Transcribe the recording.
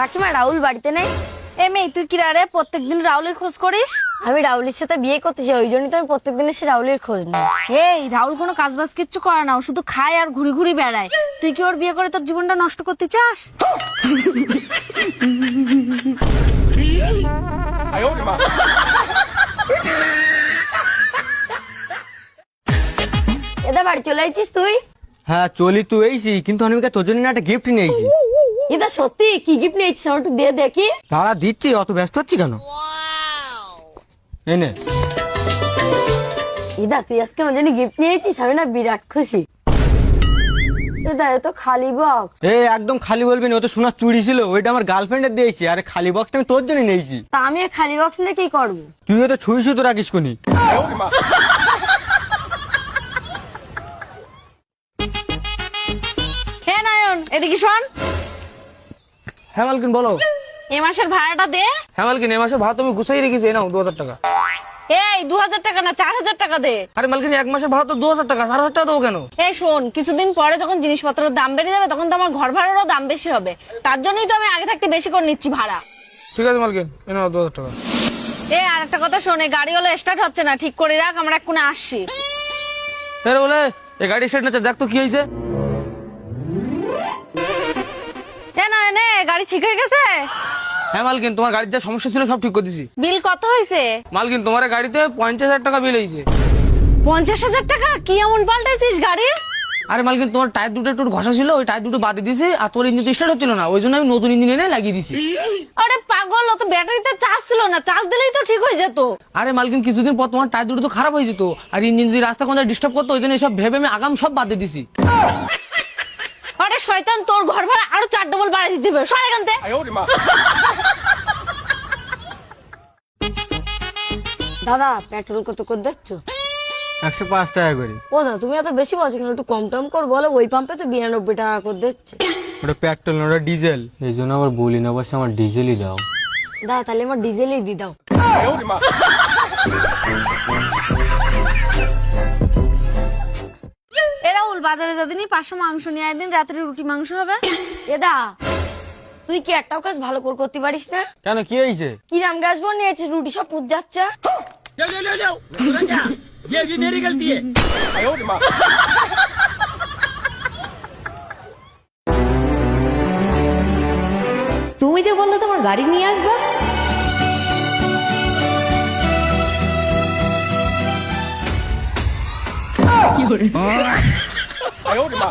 কাকিমা রাহুল বাড়িতে নেই? এ মেয়ে তুই কি রে প্রত্যেকদিন রাহুলের খোঁজ করিস? আমি রাহুলের সাথে বিয়ে করতেছি ওই জন্যই তো আমি প্রত্যেকদিন এসে রাহুলের খোঁজ নিই। এই রাহুল কোনো কাজ বাজ কিচ্ছু করে না ও শুধু খায় আর ঘুরি ঘুরি বেড়ায়। তুই কি ওর বিয়ে করে তোর জীবনটা নষ্ট করতে চাস? এদা বাড়ি চলে আইছিস তুই? হ্যাঁ চলি তুই এইছি কিন্তু অনিমিকা তোর জন্য না একটা গিফট নিয়েছি এটা সত্যি? কি গিফট নিয়েছিস? আমার একটু দিয়ে দেখি। তারা দিচ্ছি অত ব্যস্ত হচ্ছি কেন? এনে ইদা তুই আজকে আমার জন্য গিফট নিয়েছিস? আমি না বিরাট খুশি। এটা এত খালি বক্স এ একদম খালি বলবি না ও তো সোনার চুড়ি ছিল ওইটা আমার গার্লফ্রেন্ডের দিয়েছি। আরে খালি বক্সটা আমি তোর জন্য নিয়েছি। তা আমি খালি বক্স নিয়ে কি করব? তুইও তো ছুঁই শুধু রাখিস কোনি হে নয়ন এদিকে শোন। হ্যাঁ মালকিন বলো। এ মাসের ভাড়াটা দে। হ্যাঁ মালকিন এ মাসে ভাত তুমি গুছাই রেখেছি নাও দু হাজার টাকা। এই দু হাজার টাকা না চার হাজার টাকা দে। আরে মালকিন এক মাসে ভাড়া তো দু হাজার টাকা চার হাজার টাকা দেবো কেন? এই শোন কিছুদিন পরে যখন জিনিসপত্রের দাম বেড়ে যাবে তখন তো আমার ঘর ভাড়ারও দাম বেশি হবে। তার জন্যই তো আমি আগে থাকতে বেশি করে নিচ্ছি ভাড়া। ঠিক আছে মালকিন এ নাও দু হাজার টাকা। এ আর একটা কথা শোনে গাড়ি হলো স্টার্ট হচ্ছে না ঠিক করে রাখ আমরা এক্ষুনি আসছি। বলে এই গাড়ি স্টেট না দেখ তো কি হয়েছে। গাড়ি ঠিক হয়ে গেছে? হ্যাঁ মালকিন তোমার গাড়ির যা সমস্যা ছিল সব ঠিক করে দিছি। বিল কত হয়েছে? মালকিন তোমার গাড়িতে পঞ্চাশ হাজার টাকা বিল হয়েছে। পঞ্চাশ হাজার টাকা? কি এমন পাল্টাইছিস গাড়ি? আরে মালকিন তোমার টায়ার দুটো একটু ঘষা ছিল ওই টায়ার দুটো বাদে দিয়েছি আর তোর ইঞ্জিন স্টার্ট হচ্ছিল না ওই জন্য আমি নতুন ইঞ্জিন এনে লাগিয়ে দিছি। আরে পাগল ও তো ব্যাটারিতে চার্জ ছিল না চার্জ দিলেই তো ঠিক হয়ে যেত। আরে মালকিন কিছুদিন পর তোমার টায়ার দুটো তো খারাপ হয়ে যেত আর ইঞ্জিন যদি রাস্তা কোন ডিস্টার্ব করতো ওই জন্য সব ভেবে আমি আগাম সব বাদ দিছি। আরে শয়তান তোর ঘর ভাড়া আরও চার ডবল বাড়াই দিতে হবে। সর এখান দাদা পেট্রোল কত করে দিচ্ছ? একশো পাঁচ টাকা করে। ও দাদা তুমি এত বেশি বলছো কেন? একটু কম টম কর বলো ওই পাম্পে তো বিরানব্বই টাকা করে দিচ্ছে। ওটা পেট্রোল না ওটা ডিজেল এই জন্য আবার বলি না বসে আমার ডিজেলই দাও। দাদা তাহলে আমার ডিজেলই দি দাও। বাজারে যাদিনি পাঁচশো মাংস নিয়ে আয় দিন রাত্রে রুটি মাংস হবে এদা তুই কি একটাও কাজ ভালো করে করতে পারিস না কেন কি হয়েছে কিরাম গাছ নিয়েছে রুটি সব পুজ যাচ্ছে তুমি যে বললে তোমার গাড়ি নিয়ে আসবা 哎呦我的妈